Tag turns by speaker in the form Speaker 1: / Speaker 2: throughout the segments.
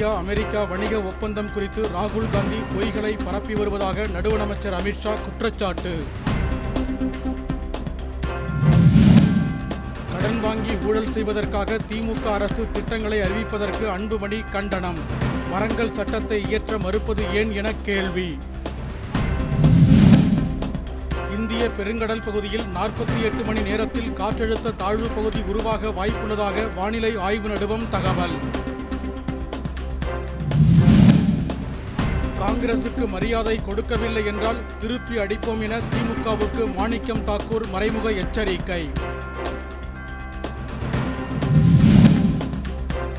Speaker 1: India America வணிக ஒப்பந்தம் குறித்து ராகுல் காந்தி பொய்களை பரப்பி வருவதாக நடுவண் அமைச்சர் அமித்ஷா குற்றச்சாட்டு. கடன் வாங்கி ஊழல் செய்வதற்காக திமுக அரசு திட்டங்களை அறிவிப்பதற்கு அன்புமணி கண்டனம். மரங்கள் சட்டத்தை இயற்ற மறுப்பது ஏன் என கேள்வி. இந்திய பெருங்கடல் பகுதியில் நாற்பத்தி எட்டு மணி நேரத்தில் காற்றழுத்த தாழ்வு பகுதி உருவாக வாய்ப்புள்ளதாக வானிலை ஆய்வு நடுவம் தகவல். காங்கிரசுக்கு மரியாதை கொடுக்கவில்லை என்றால் திருப்பி அடிப்போம் என திமுகவுக்கு மாணிக்கம் தாக்கூர் மறைமுக எச்சரிக்கை.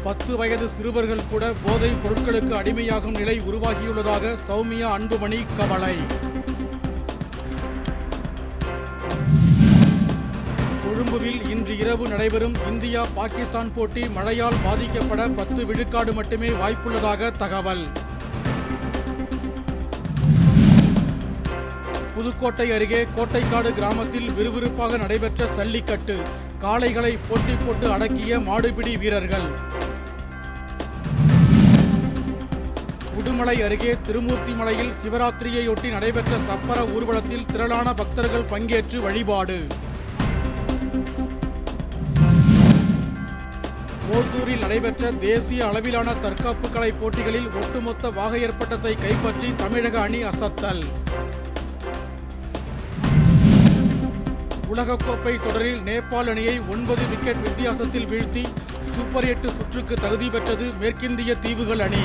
Speaker 1: பத்து வயது சிறுவர்கள் கூட போதைப் பொருட்களுக்கு அடிமையாகும் நிலை உருவாகியுள்ளதாக சௌமியா அன்புமணி கவலை. கொழும்புவில் இன்று இரவு நடைபெறும் இந்தியா பாகிஸ்தான் போட்டி மழையால் பாதிக்கப்பட பத்து விழுக்காடு மட்டுமே வாய்ப்புள்ளதாக தகவல். புதுக்கோட்டை அருகே கோட்டைக்காடு கிராமத்தில் விறுவிறுப்பாக நடைபெற்ற சல்லிக்கட்டு. காளைகளை போட்டி போட்டு அடக்கிய மாடுபிடி வீரர்கள். உடுமலை அருகே திருமூர்த்தி மலையில் சிவராத்திரியையொட்டி நடைபெற்ற சப்பர ஊர்வலத்தில் திரளான பக்தர்கள் பங்கேற்று வழிபாடு. ஓசூரில் நடைபெற்ற தேசிய அளவிலான தற்காப்பு கலை போட்டிகளில் ஒட்டுமொத்த வாகையர் பட்டத்தை கைப்பற்றி தமிழக அணி அசத்தல். உலகக்கோப்பை தொடரில் நேபாள் அணியை ஒன்பது விக்கெட் வித்தியாசத்தில் வீழ்த்தி சூப்பர் எட்டு சுற்றுக்கு தகுதி பெற்றது மேற்கிந்திய தீவுகள் அணி.